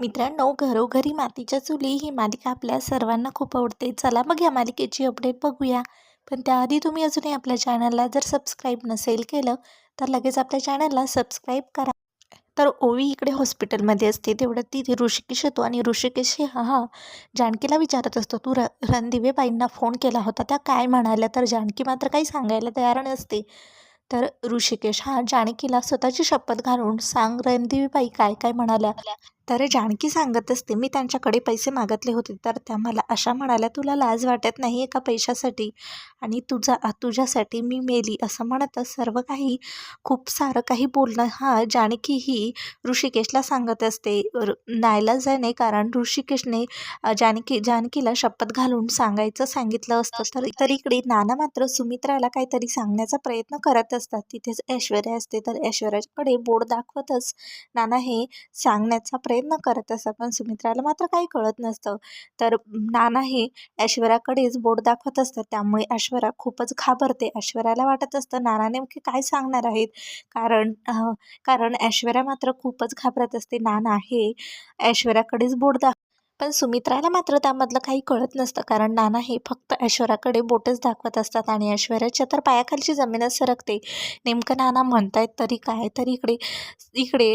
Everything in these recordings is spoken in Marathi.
मित्रांनो घरोघरी मातीच्या चुली ही मालिका आपल्या सर्वांना खूप आवडते. चला मग या मालिकेची अपडेट बघूया. पण त्याआधी तुम्ही अजूनही आपल्या चॅनलला जर सबस्क्राईब नसेल केलं तर लगेच आपल्या चॅनलला सबस्क्राईब करा. तर ओवी इकडे हॉस्पिटलमध्ये असते तेवढं तिथे ऋषिकेश येतो आणि ऋषिकेश हा हा जानकीला विचारत असतो तू र रणदिवेबाईंना फोन केला होता त्या काय म्हणाल्या? तर जानकी मात्र काही सांगायला तयार नसते. तर ऋषिकेश हा जानकीला स्वतःची शपथ घालून सांग रणदिवेबाई काय काय म्हणाल्या? तर जानकी सांगत असते मी त्यांच्याकडे पैसे मागितले होते तर त्या मला अशा म्हणाल्या तुला लाज वाटत नाही एका पैशासाठी? आणि तुझा तुझ्यासाठी मी मेली असं म्हणतच सर्व काही खूप सारं काही बोलणं हा जानकी ही ऋषिकेशला सांगत असते. र- नाईलाजाने कारण ऋषिकेशने जानकी जानकीला शपथ घालून सांगायचं सांगितलं असतं. तर तर इकडे नाना मात्र सुमित्राला काहीतरी सांगण्याचा प्रयत्न करत असतात. तिथेच ऐश्वर्या असते. तर ऐश्वर्याकडे बोर्ड दाखवतच नाना हे सांगण्याचा प्रयत्न प्रयत्न करत असतात पण सुमित्राला मात्र काही कळत नसतं. तर नाना हे ऐश्वर्याकडेच बोट दाखवत असतात. त्यामुळे ऐश्वर्या खूपच घाबरते. ऐश्वर्याला वाटत असतं नाना नेमके काय सांगणार आहेत? कारण कारण ऐश्वर्या मात्र खूपच घाबरत असते. नाना हे ऐश्वर्याकडेच बोट दाख पण सुमित्राला मात्र त्यामधलं काही कळत नसतं. कारण नाना हे फक्त ऐश्वर्याकडे बोटच दाखवत असतात आणि ऐश्वर्याच्या तर पायाखालची जमीनच सरकते. नेमकं नाना म्हणतायत तरी काय? तर इकडे इकडे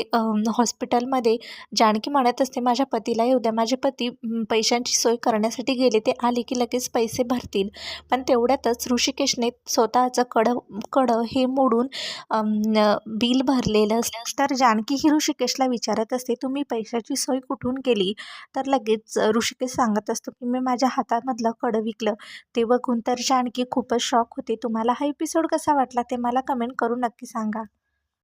हॉस्पिटलमध्ये जानकी म्हणत असते माझ्या पतीला येऊ द्या. माझे पती पैशांची सोय करण्यासाठी गेले. ते आले की लगेच पैसे भरतील. पण तेवढ्यातच ऋषिकेशने स्वतःचं कडं कडं हे मोडून बिल भरलेलं असल्यास तर जानकी ही ऋषिकेशला विचारत असते तुम्ही पैशाची सोय कुठून केली? तर लगेच ऋषिकेश सांगत असतो की मी माझ्या हातामधलं कडं विकलं. ते बघून तर जानकी खूपच शॉक होते. तुम्हाला हा एपिसोड कसा वाटला ते मला कमेंट करून नक्की सांगा.